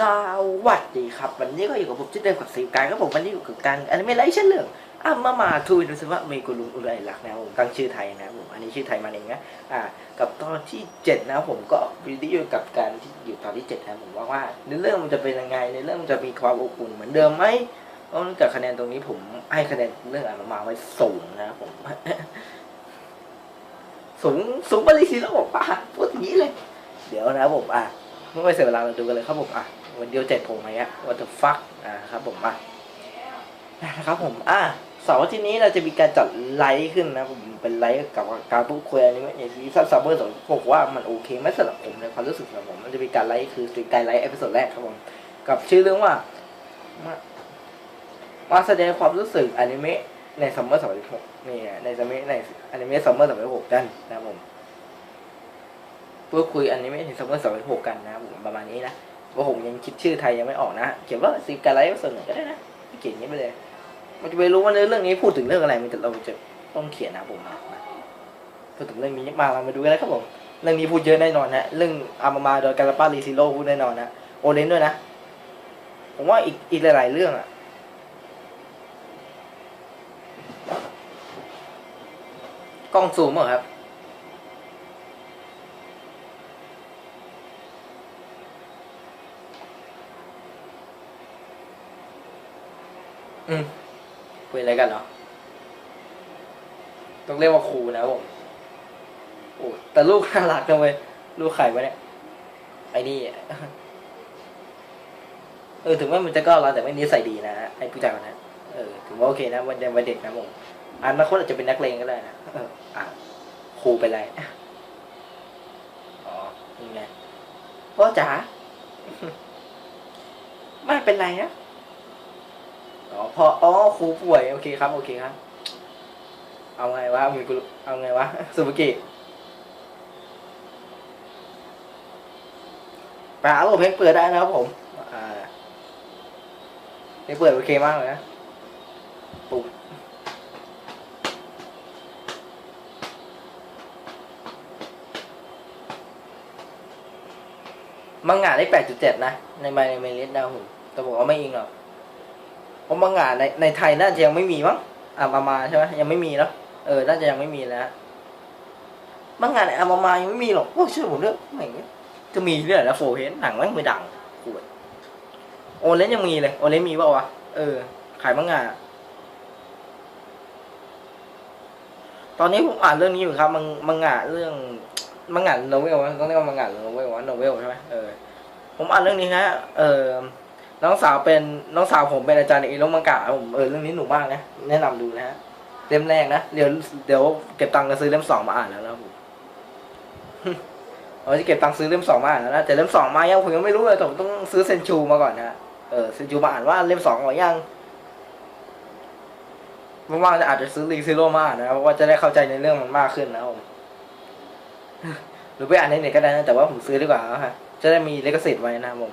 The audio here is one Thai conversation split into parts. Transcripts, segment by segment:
สวัสดีครับ วันนี้ก็อยู่กับผมที่เดิมกับสีการครับผมวันนี้อยู่กับการอันนี้ไม่ไรเช่นเรื่องอะมามาทูดูสิว่าเมกุลุงอุไรหลักนะผมตั้งชื่อไทยนะผมอันนี้ชื่อไทยมาเองนะอ่ากับตอนที่เจ็ดนะผมก็วิดีโอกับการที่อยู่ตอนที่เจ็ดนะผมว่าว่าในเรื่องมันจะเป็นยังไงในเรื่องมันจะมีความอบอุ่นเหมือนเดิมไหมเพราะเนื่องจากคะแนนตรงนี้ผมให้คะแนนเรื่องอ่านมาไว้สูงนะผมสูงสูงไปเลยสิแล้วบอกป้าพูดอย่างนี้เลย เดี๋ยวนะผมอะไม่ไปเสียเวลาเราดูกันเลยครับผมอะ วันเดียวเจ็ดผมไหมอะ what the fuck อะครับผมอะนะครับผมอะเสาร์ที่นี้เราจะมีการจัดไลฟ์ขึ้นนะผมเป็นไลฟ์กับการพูดคุยอันนี้ไม่อย่างที่ซับซับเบอร์สองบอกว่ามันโอเคไหมสำหรับผมในความรู้สึกของผมมันจะมีการไลฟ์คือสิ่งการไลฟ์เอพิโซดแรกครับผมกับชื่อเรื่องว่ามามาแสดงความรู้สึกอนิเมะในซัมเมอร์สองพันหกนี่ในซัมเมะในอนิเมะซัมเมอร์สองพันหกกันนะครับผมพูดคุยอนนี้ไม่ถึงซัมเมอร์สองพันหกกันนะครับผมประมาณนี้นะ ว่าผมยังคิดชื่อไทยยังไม่ออกนะเขียนว่าซีการไลฟ์ส่วนหนึ่งก็ได้นะเขียนอย่างนี้ไปเลยมันจะไปรู้ว่าเรื่องนี้พูดถึงเรื่องอะไรมันจะเราจะต้องเขียนนะผมนะพูดถึงเรื่องนี้มาเรามาดูกันเลยครับผมเรื่องนี้พูดเยอะแน่นอนนะเรื่องอามามาโดยการาปาลีซิโร่พูดแน่นอนนะโอเลนด้วยนะผมว่าอีกอีกหลาย ๆ เรื่องอะกล้องซูมเหรอครับ อืมคุยอะไรกันเหรอ ต้องเรียกว่าครูนะผมโอ้แต่ลูกน่ารักจังเว้ยลูกไข่ปะเนี่ย ไอ้นี่ เออ ถึงว่ามันจะก้าวร้าวแต่ไม่นิสัยดีนะไอ้ผู้ชายคนนั้นเออ ถือว่าโอเคนะวันยังวันเด็กนะผมอันาคตอาจจะเป็นนักเลงก็ได้นะเอออะครูเป็นไร อ๋อนี่ไงพ่อจ๋า ไม่เป็นไรนะ พออ๋อครูป่วยโอเคครับ โอเคครับ เอาไงวะมีกูเอาไงวะสุภกิไปหาโลเพลงเปิดได้นะครับผมอ่าเพลงเปิดโอเคมากเลยนะปุ๊บมังงะได้แปดจุดเจ็ดนะ ในใบในเมลิสดาวผมแต่ผมว่าไม่อิงหรอก ราะบางงานในในไทยน่าจะยังไม่มีมั้งอ่ามามาใช่ไหมยังไม่มีเนาะเออน่าจะยังไม่มีนะบางงานในอามามายังไม่มีหรอกโอ้ชื่อผมเรื่องไม่งจะมีเรื่องนะโฟเฮนหนังแม่งไม่ดังขวดโอเลนยังมีเลยโอเลนมีเปล่าวะเออ ขายบางงานตอนนี้ผมอ่านเรื่องนี้อยู่ครับมังมังงะเรื่องมังงะโนเวลต้องเรียกว่ามังงะโนเวลวะโนเวลใช่ไหมเออผมอ่านเรื่องนี้ฮะเออ น้องสาวเป็นน้องสาวผมเป็นอาจารย์ในอิโรมังกะผมเออเรื่องนี้หนูมากนะแนะนำดูนะฮะเล่มแรกนะเดี๋ยวเดี๋ยวเก็บตังค์จะซื้อเล่มสองมาอ่านแล้วนะผมเราจะเก็บตังค์ซื้อเล่มสองมาอ่านแล้วนะแต่เล่มสองมายังผมยังไม่รู้เลยผมต้องซื้อเซนชูมาก่อนนะเออเซนชูมาอ่านว่าเล่มสองหรือยังว่างๆจะอาจจะซื้อรีซิโร่มาอ่านนะเพราะว่าจะได้เข้าใจในเรื่องมันมากขึ้นนะผมหรือไปอ่านในเน็ตก็ได้นะแต่ว่าผมซื้อดีกว่าฮะจะได้มีเลขสิทธิ์ไว้นะผม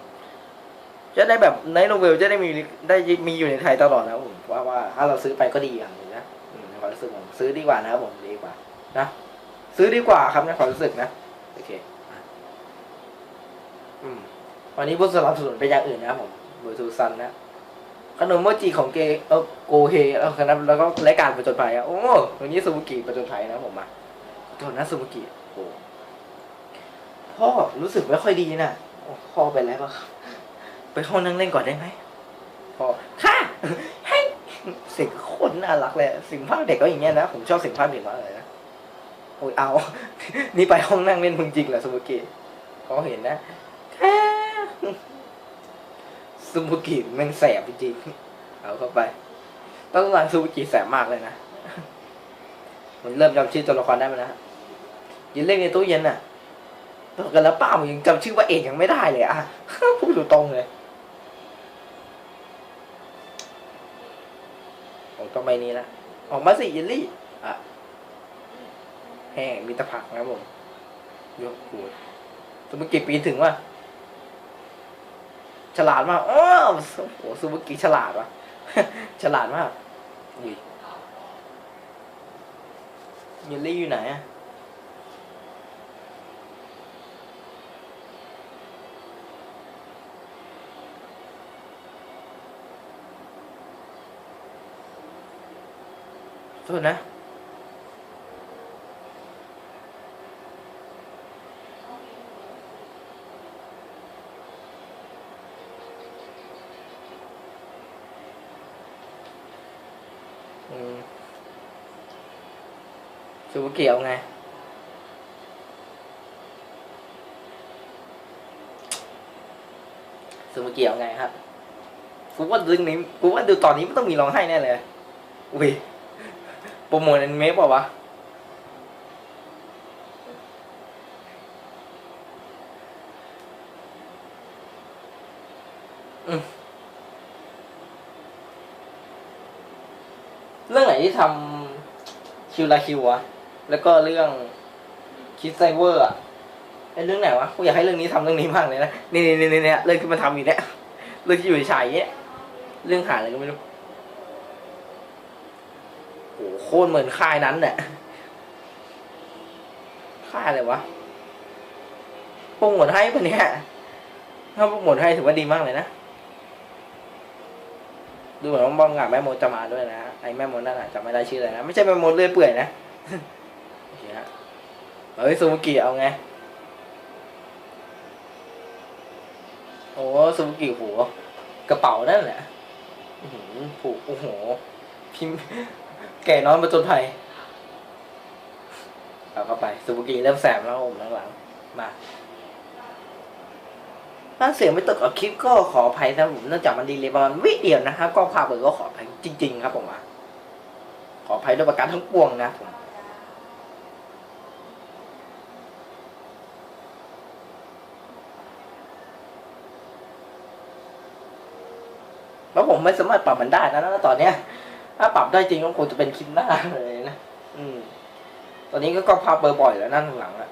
จะได้แบบในโนเวลจะได้มีได้มีอยู่ในไทยตลอดนะผมว่าว่าถ้าเราซื้อไปก็ดีอย่างนึงนะในความรู้สึกผมซื้อดีกว่านะครับผมดีกว่านะซื้อดีกว่าครับในความรู้สึกนะโอเคอืมวันนี้ผู้สนับสนุนเป็นอย่างอื่นนะครับผมเบอร์ทูซันนะขนมโมจิของเกเออโกเฮแล้วครับแล้วก็รายการประจนภัยอะโอ้วันนี้ซูบุกิประจนภัยนะผมมาโทษนะซูบุกิโอ้พ่อรู้สึกไม่ค่อยดีนะโอ้พ่อเป็นไรบ้างครับ ไปห้องนั่งเล่นก่อนได้ไหมพอค่ะให้เสียงโคตรน่ารักเลยเสิ่งภาคเด็กก็อย่างเงี้ยนะผมชอบเสิ่งภาคเด็กมากเลยนะโอ้ยเอา นี่ไปห้องนั่งเล่นมึงจริงเหรอซูบุกิเขาเห็นนะค่ะซูบุกิแม่งแสบจริงๆเอาเข้าไปต้องหลังซูบุกิแสบมากเลยนะมันเริ่มจำชื่อตัวละครได้ไหมนะยินเล่นในตู้เย็นน่ะบอกกันแล้วป้าผมยังจำชื่อว่าเอกยังไม่ได้เลยอะพูดตรงๆเลย ต้องไปนี้ละออกมาสิยินลี่อะแห้งมีตะผักนะผมยกขวดซูบุกิปีนถึงว่าฉลาดมากอ้าวโอ้โหซูบุกิฉลาดวะฉลาดมากอุ้ยยินลี่อยู่ไหนอะ โทษนะอืมซูบุกิเอาไงซูบุกิเอาไงครับ กูว่าเรื่องนี้กูว่าดูตอนนี้มันต้องมีร้องไห้แน่เลยอุ้ย โปรโมทอนิเมะเปล่าวะเรื่องไหนที่ทำคิวลาคิวอะแล้วก็เรื่องคิดไซเวอร์อะไอเรื่องไหนวะกูอยากให้เรื่องนี้ทำเรื่องนี้มากเลยนะ นี่นี่นี่เนี่ยเรื่องที่มันทำอยู่เนี่ย เรื่องที่อยู่ฉายเนี่ย เรื่องหาอะไรก็ไม่รู้ โคตรเหมือนค่ายนั้นเนี่ยค่ายอะไรวะโปรโมทให้ปะเนี่ยถ้าโปรโมทให้ถือว่าดีมากเลยนะ ดูเหมือนว่าบอมกับแม่มดจะมาด้วยนะ ไอ้แม่มดนั่นอะจำไม่ได้ชื่ออะไรนะ ไม่ใช่แม่มดเลื่อยเปื่อยนะเฮะเฮ้ยซูมุกิเอาไง โอ้ซูมุกิโหกระเป๋านั่นแหละผูกโอ้โหพิมพ์ แก่น้อยมาจนภัยเอาเข้าไปซูมุกิเริ่มแสบแล้วผมหลังๆมาถ้าเสียงไม่ตกกับคลิปก็ขออภัยนะผมเนื่องจากมันดีเลยประมาณวิเดียวนะครับก็ภาพเปิดก็ขออภัยจริง ๆ ครับผมอะขออภัยด้วยประการทั้งปวงนะผมแล้วผมไม่สามารถปรับมันได้นะตอนเนี้ย ถ้าปรับได้จริงก็คงจะเป็นคลิปหน้าเลยนะ อืม ตอนนี้ก็ก็ภาพเบอร์บ่อยแล้วนั่นหลังอะ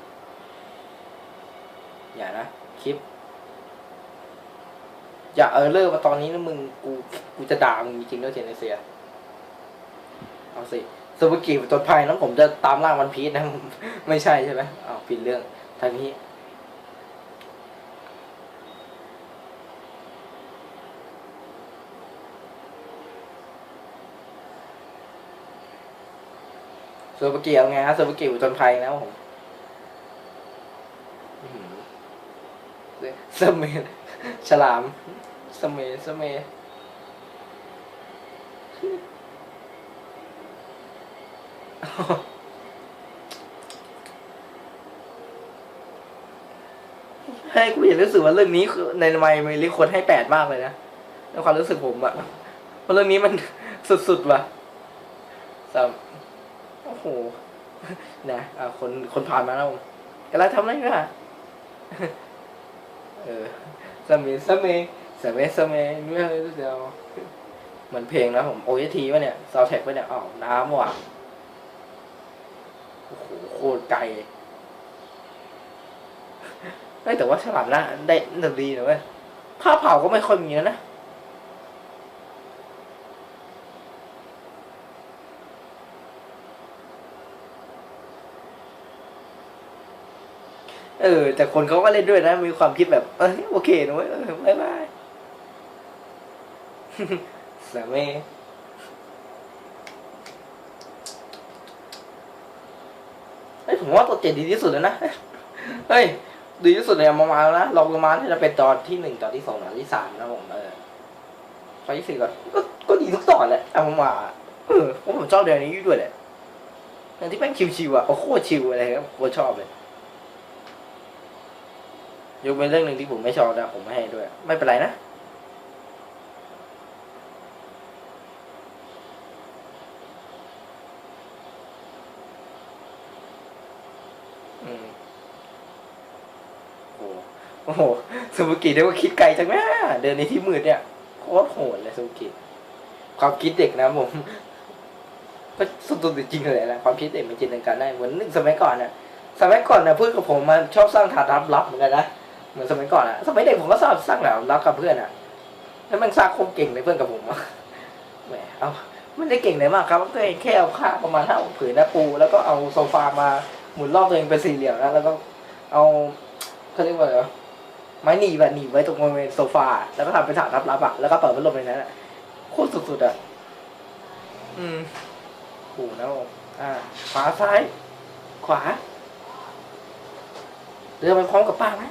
อย่านะคลิป อย่าเออเลิกมาตอนนี้นะมึงกูกูจะด่ามึงจริงๆด้วยเจนเซียเอาสิซูบุกิเป็นตัวภัยแล้วผมจะตามล่าวันพีชนะ ไม่ใช่ใช่ไหมอ้าวผิดเรื่องทางนี้ ซูบุกิเอาไงฮะซูบุกิเป็นตัวภัยนะผมสเมนฉลามสเมสเมให้กูอยากรู้สึกว่าเรื่องนี้ในไมค์มีลิคนให้แปดมากเลยนะในความรู้สึกผมอะเพราะเรื่องนี้มันสุดๆว่ะสาม หนะอะคนคนผ่านมาแล้วกำลังทำอะไรกันอะเออสเมสเมสเมสเมเมื่อเดียวเหมือนเพลงนะผมโอเอทีวะเนี่ยซาวแท็กวะเนี่ยอ้าวน้ำว่ะโอ้โหโคตรไกลเฮ้ยแต่ว่าฉลามนะได้ดีนะเว้ยภาเผาก็ไม่ค่อยมีแล้วนะ เออ แต่คนเขาก็เล่นด้วยนะ มีความคิดแบบ เออโอเคนะเว้ยเออบายบายสามีเฮ้ยผมว่าตัวเจ็ดดีที่สุดแล้วนะ เฮ้ย ดีที่สุดเลยอะประมาแล้วนะลองมาที่จะเป็นตอนที่หนึ่งตอนที่สองตอนที่สามนะผมเออตอนที่สี่ก็ก็ก็ดีทุกตอนแหละเอามาเออผมผมชอบเรื่องนี้ด้วยแหละอย่างที่แม่งชิวๆอะโอ้โคตรชิวอะไรครับผมชอบเลย ยกเป็นเรื่องหนึ่งที่ผมไม่ชอบนะผมไม่ให้ด้วย ไม่เป็นไรนะอืมโอ้โหโอ้โหซูบุกิเรียกว่าคิดไกลจังนะเดินในที่มืดเนี่ยโคตรโหดเลยซูบุกิความคิดเด็กนะผมก็สุดๆจริงเลยนะความคิดเด็กมันจินตนาการได้เหมือนนึกสมัยก่อนน่ะสมัยก่อนนะเพื่อนกับผมมันชอบสร้างฐานลับเหมือนกันนะ เหมือนสมัยก่อนอะสมัยเด็กผมก็ชอบสร้างฐานลับกับเพื่อนอะแล้วมันสร้างโคตรเก่งเลยเพื่อนกับผมอะแหมเอาไม่ได้เก่งเลยมากครับก็แค่เอาผ้าประมาณเท่าผืนน้าปู แล้วก็เอาโซฟามาหมุนรอบตัวเองเป็นสี่เหลี่ยมนะแล้วก็เอาเขาเรียกว่าอะไรวะไม้หนีบแบบหนีไว้ตรงบริเวณโซฟาแล้วก็ทำเป็นฐานลับๆอะแล้วก็เปิดพัดลมในนั้นอะโคตรสุดๆอะอืมขู่นะผมอ่าขวาซ้าย ขวาเดินไปพร้อมกับป้าไหม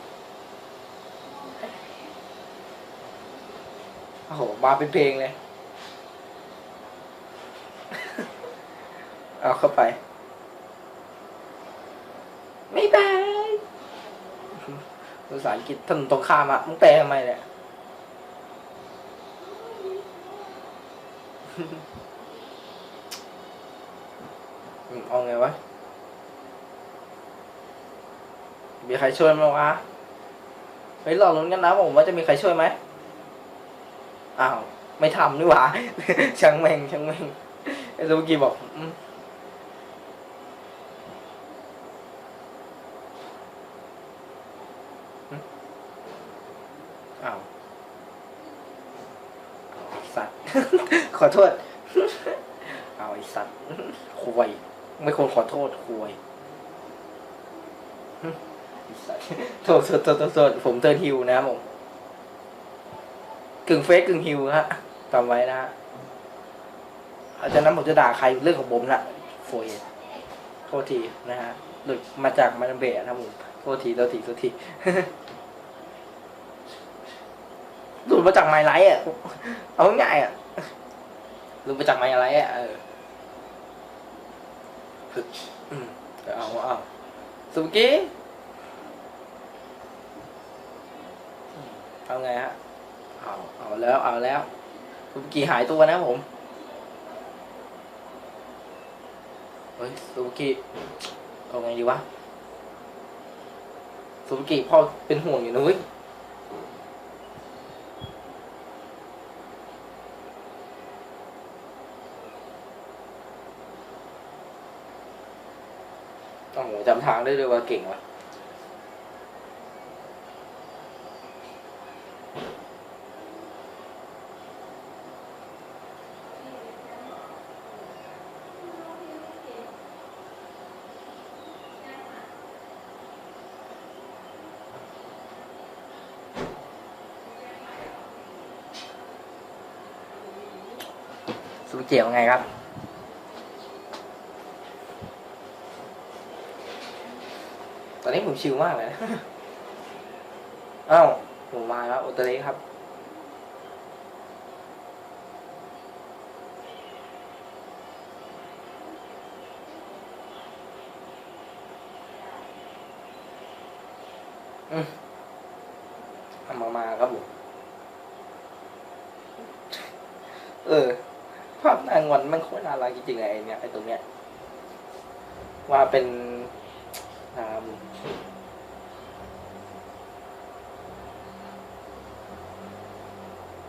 โอ้โห มาเป็นเพลงเลย เอาเข้าไป ไม่บายภาษาอังกฤษถนนตรงข้ามอะมึงแปลทำไมเนี่ยอืมเอาไงวะ มีใครช่วยไหมวะ เฮ้ยรอลุ้นกันนะผมว่าจะมีใครช่วยไหม อ้าวไม่ทำนี่หว่า ช่างแม่งช่างแม่งไอ้ซูกิบอกอ้าวสัตว์ ขอโทษเอาไอ้สัตว์คุยไม่ควรขอโทษคุยไอ้สัตว์โทษโทษโทษผมเทิร์นฮิวนะผม กึ่งเฟกกึ่งฮิวฮะจำไว้นะฮะอาจากนั้นผมจะด่าใครเรื่องของผมนะโฟยโทษทีนะฮะหลุดมาจากมันเบะนะผมโทษทีโทษทีโทษทีหลุดมาจากไมไลท์อะเอาง่ายอะหลุดมาจากไมไลท์อะเออฝึกอืมเอาเอาสุกี้เอาไงฮะ เอาเอาแล้วเอาแล้วสุกี้หายตัวนะผมเฮ้ยสุกี้เอาไงดีวะสุกี้พ่อเป็นห่วงอยู่นะเว้ยโอ้โหจำทางได้เลยว่าเก่งว่ะ สุเจียวไงครับ ตอนนี้ผมชิลมากเลยนะ อ้าวผมมาแล้วโอเตเล็กครับ อืมเอามามาครับผม เออ ภาพนางวันมันโคตรน่ารักจริงๆเลยไอ้เนี่ยไอ้ตรงเนี้ย ว่าเป็น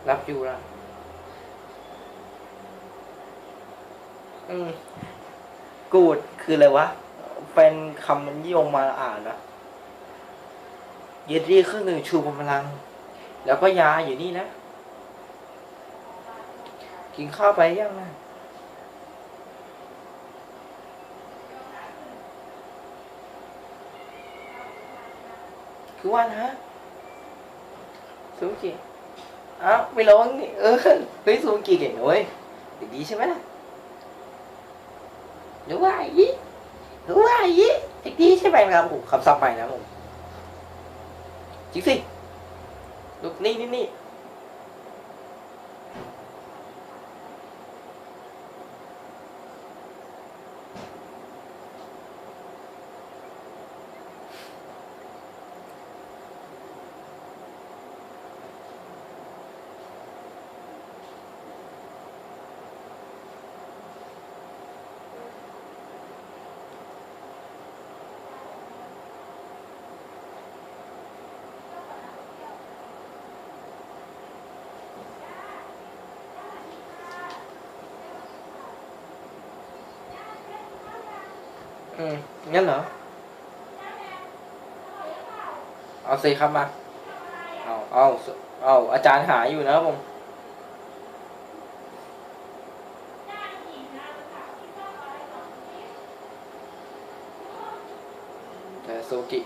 รับอยู่ละอืมกูดคืออะไรวะ เป็นคำมันนิยมมาอ่านนะเยดรีเครื่องหนึ่งชูพลัง แล้วก็ยาอยู่นี่นะ กินข้าวไปยังนะ คือว่านะซูกิอ้าวไม่ร้องนี่เออเฮ้ยซูกิเก่งนะเว้ยเด็กดีใช่ไหมล่ะหรือว่าอ้หรือว่าอ้เด็กดีใช่ไหมครับผมคำศัพท์ใหม่นะผมจริงสิลูกนี่นี่นี่ อืมงั้นเหรอ เอาสิครับมา เอาเอาเอาอาจารย์หาอยู่นะผมแต่โซกิ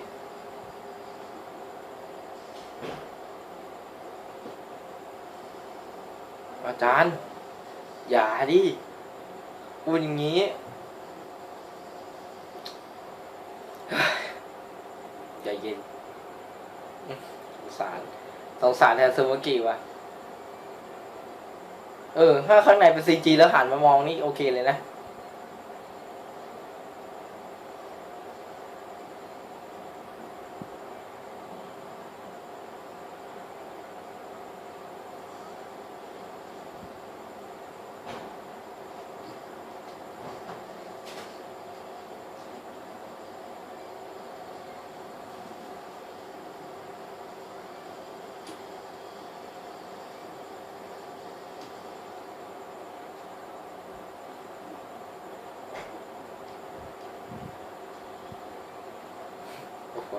อาจารย์ อย่าดิพูดอย่างนี้ ใจเย็นอืมสงสารส งสารแทนซูมอกิวะเออ ถ้าข้างในเป็นซีจีแล้วหันมามองนี่โอเคเลยนะ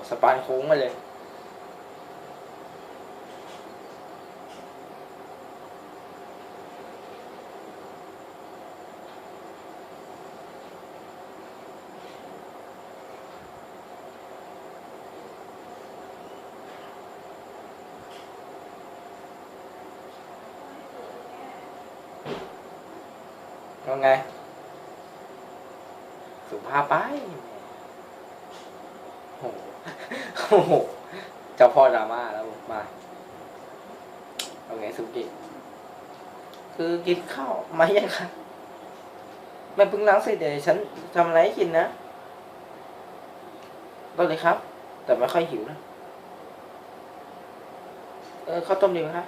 สปานโค้งมาเลยเอาไง สุภาพไปโอ้โห โอ้โหเจ้าพ่อดราม่าแล้วมาเอาไงสุกิคือกินข้าวไหมยังคะแม่เพิ่งล้างเสร็จเดี๋ยวฉันทำอะไรให้กินนะก็เลยครับ แต่ไม่ค่อยหิวนะ เออข้าวต้มดีไหมคะ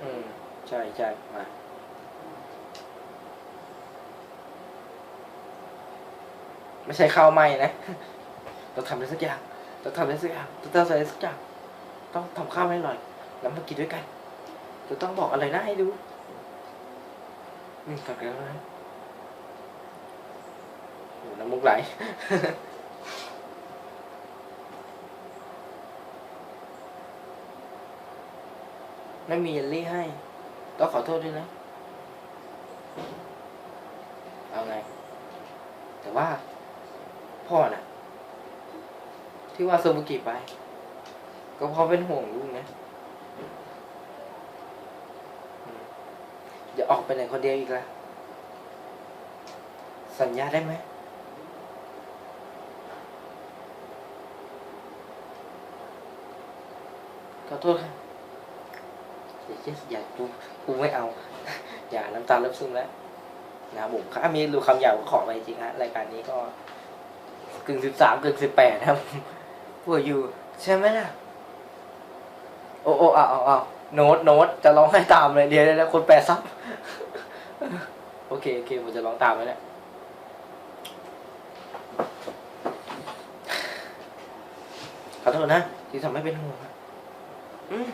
อืม ใช่ใช่มา ไม่ใช่ข้าวไหม้นะต้องทำอะไรสักอย่างต้องทำอะไรสักอย่างต้องทำอะไรสักอย่าง ต้องทำข้าวให้อร่อย แล้วมากินด้วยกันจะต้องบอกอะไรนะให้ดูอืมกลับแล้วนะโอ้น้ำมุกไหลไม่มีเยลลี่ให้ ต้องขอโทษด้วยนะ เอาไง แต่ว่า พ่อน่ะ ที่ว่าโซบุกิไป ก็เพราะเป็นห่วงลูกนะอย่าออกไปไหนคนเดียวอีกละสัญญาได้ไหมขอโทษค่ะอย่าเชื่อย่ากูกูไม่เอา อย่าน้ำตาเริ่มซึมแล้วนะผมถ้ามีรู้คำหยาบก็ขอไปจริงฮะรายการนี้ก็ กึ่งสิบสามกึ่งสิบแปดครับพวกอยู่ใช่ไหมล่ะ โอ้โอ้เอาเอาเอาโน้ตโน้ตจะร้องให้ตามเลยเดี๋ยวเดี๋ยวเดี๋ยวคนแปลซับโอเคโอเคผมจะร้องตามแล้วเนี่ยขอโทษนะ ที่ทำให้เป็นห่วงอืม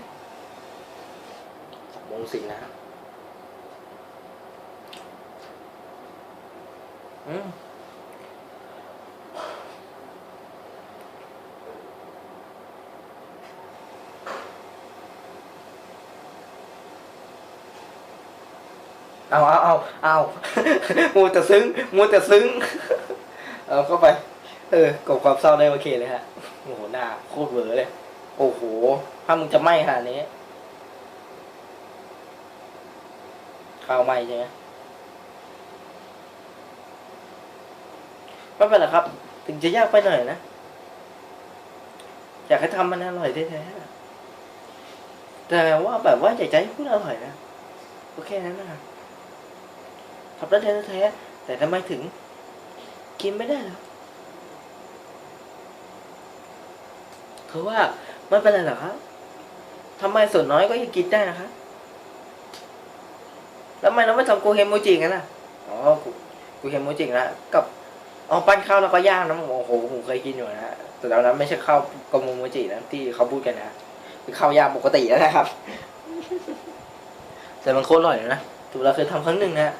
สองโมงสี่นะอืม เอาเอาเอาเอามูแต่ซึ้งมูแต่ซึ้ง เอาเข้าไป เออกบความเศร้าได้โอเคเลยฮะโอ้โหหน้าโคตรเวอร์เลย โอ้โห ถ้ามึงจะไหม้ขนาดนี้ข้าวไหม้ใช่ไหมไม่เป็นไรครับ ถึงจะยากไปหน่อยนะ อยากให้ทำมันอร่อยแท้ๆแต่ว่าแบบว่าอยากจะให้พูดอร่อยนะ โอเคนั้นนะ ทำได้แท้ๆแต่ทำไมถึง กินไม่ได้เหรอคือว่าไม่เป็นไรหรอครับทำไมส่วนน้อยก็ยังกินได้นะคะแล้วทำไมเราไม่ทำโกเฮโมจิกันล่ะอ๋อกูกูเฮโมจินะกับอ๋อปั้นข้าวแล้วก็ย่างนะโอ้โหผมเคยกินอยู่นะฮะแต่ตอนนั้นไม่ใช่ข้าวกบโมโมจินะที่เขาพูดกันนะคือข้าวย่างปกติแล้วนะครับ แต่มันโคตรอร่อยนะถูกเราเคยทำครั้งหนึ่งนะ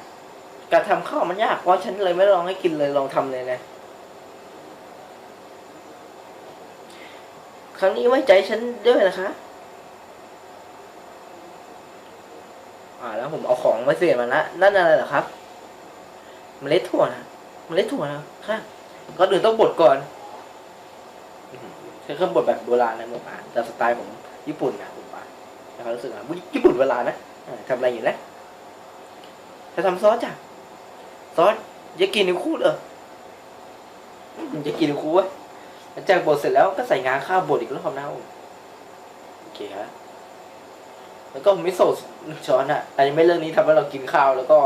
การทำข้าวมันยากเพราะฉันเลยไม่ลองให้กินเลยลองทำเลยนะ ครั้งนี้ไว้ใจฉันด้วยนะคะ อ่าแล้วผมเอาของมาเสียมาละนั่นอะไรเหรอครับเมล็ดถั่วนะเมล็ดถั่วนะค่ะก่อนอื่นต้องบดก่อนใช้เครื่องบดแบบโบราณนะผมอ่านแต่สไตล์ผมญี่ปุ่นนะผมอ่านแล้วรู้สึกว่าญี่ปุ่นโบรานะทำอะไรอยู่นะจะทำซอสจ้ะ ซอสยากินิคุเหรออืมยากินิคุเว้ยหลังจากบดเสร็จแล้วก็ใส่งาข้าวบดอีกรอบนะผมโอเคฮะแล้วก็มิโซะช้อนอะอันนี้ไม่เรื่องนี้ทำให้เรากินข้าว แล้วก็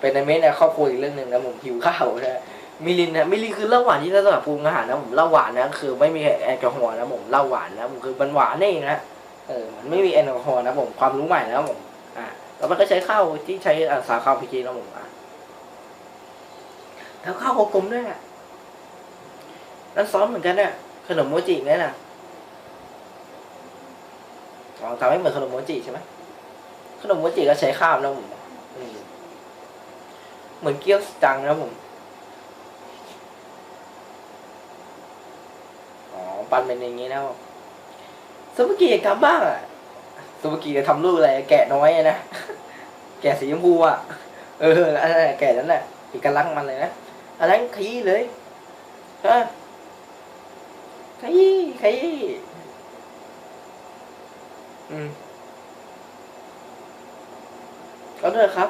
เป็นในเมนในครอบครัวอีกเรื่องหนึ่งนะผมหิวข้าวนะมิลินนะมิลินคือเล้าหวานที่เราสำหรับปรุงอาหารนะผมเล้าหวานนะคือไม่มีแอลกอฮอล์นะผมเล้าหวานนะผมคือมันหวานนี่เองนะเออมันไม่มีแอลกอฮอล์นะผมความรู้ใหม่นะผมอ่าแล้วมันก็ใช้ข้าวที่ใช้สาข้าวพีจีนะผมอะ แล้วข้าวกลมด้วยอะแล้วซ้อมเหมือนกันเนี่ยขนมโมจิเนี่ยนะอ๋อทำให้เหมือนขนมโมจิใช่ไหมขนมโมจิก็ใช้ข้าวนะผมอืมเหมือนเกี๊ยวจังนะผมอ๋อปันเป็นอย่างนี้นะผมสมุกิทำบ้างอะสมุกิจะทำลูกอะไรแกะน้อยนะแกะสีชมพูอะเอออันนั้นแกะนั่นแหละเอกลักษณ์มันเลยนะ อันนั้นขยี้เลยเออขยี้ขยี้อืมเอาเถอะครับ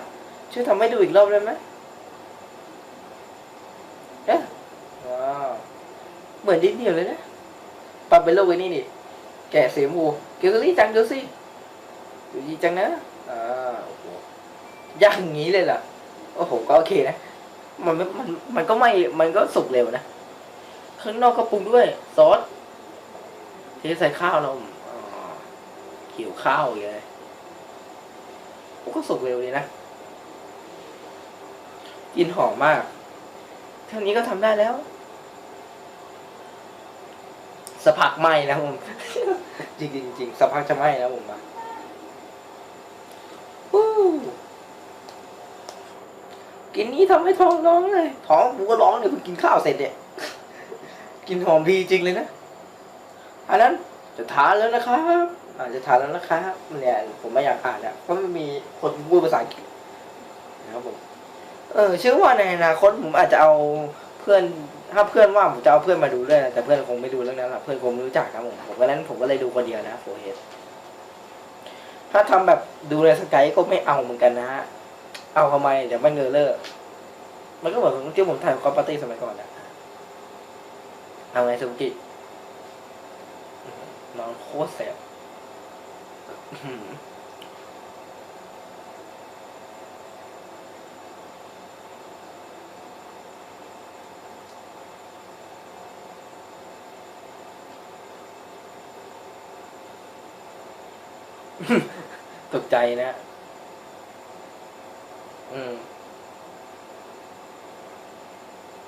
ช่วยทำให้ดูอีกรอบได้ไหมเอ๊ะว้าวเหมือนดิสเนียลเลยนะปรับเป็นโลกไว้นี่นี่ แกะสีชมพูเกลลี่จังดูสิดูดีจังนะอ่าโอ้โหยากอย่างนี้เลยเหรอโอ้โห ก็โอเคนะ มันมันมันก็ไม่มันก็สุกเร็วนะข้างนอกก็ปรุงด้วยซอสเทใส่ข้าวเราอ๋อหิวข้าวอีกเลยก็สุกเร็วดีนะกินหอมมาก เท่านี้ก็ทำได้แล้ว สะพักไหมนะผมจริงจริงสะพักจะไหมนะผมอะวู้ กินนี้ทำให้ท้องร้องเลย ท้องกูก็ร้องเนี่ยเพิ่งกินข้าวเสร็จเนี่ย กินหอมพีจริงเลยนะ อันนั้นจะทานแล้วนะครับ อาจจะทานแล้วนะครับเนี่ยผมไม่อยากอ่านอะเพราะมันมีคนพูดภาษาอังกฤษนะครับผม เออเชื่อว่าในอนาคตผมอาจจะเอาเพื่อนถ้าเพื่อนว่าผมจะเอาเพื่อนมาดูด้วยนะแต่เพื่อนคงไม่ดูเรื่องนั้นหรอกเพื่อนคงไม่รู้จักนะผมผมก็นั้นผมก็เลยดูคนเดียวนะโฟเฮดถ้าทำแบบดูในสกายก็ไม่เอาเหมือนกันนะ เอาทำไมเดี๋ยวมันเงอเลอร์มันก็เหมือนที่ผมถ่ายคอมปาร์ตี้สมัยก่อนอะเอาไงสุกินอนโคตรแสบอื้อหือตกใจนะอืม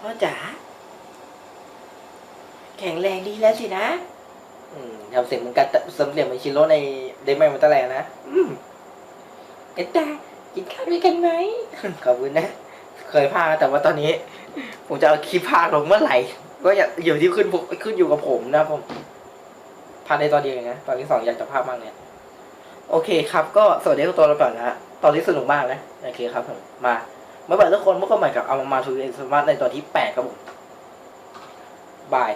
พ่อจ๋าแข็งแรงดีแล้วสินะอืมทำเสียงเหมือนกันสำเสียงเหมือนชิโร่ในเดมไมมันตะแลนะอืมกันตากินข้าวด้วยกันไหมขอบคุณนะ เคยพากแต่ว่าตอนนี้ ผมจะเอาคลิปพากลงเมื่อไหร่ ก็อย่าอยู่ที่ขึ้นผมขึ้นอยู่กับผมนะผมพากในตอนเดียวเองนะตอนที่สองอยากจะพากมากเนี่ยโอเคครับ ก็สวัสดีทุกตัวเราก่อนนะฮะ ตอนนี้สนุกมากนะ โอเคครับผม มาเมื่อไหร่ทุกคนพบกันใหม่กับเอามาทูเอ็นสมาร์ทในตอนที่แปดครับผมบาย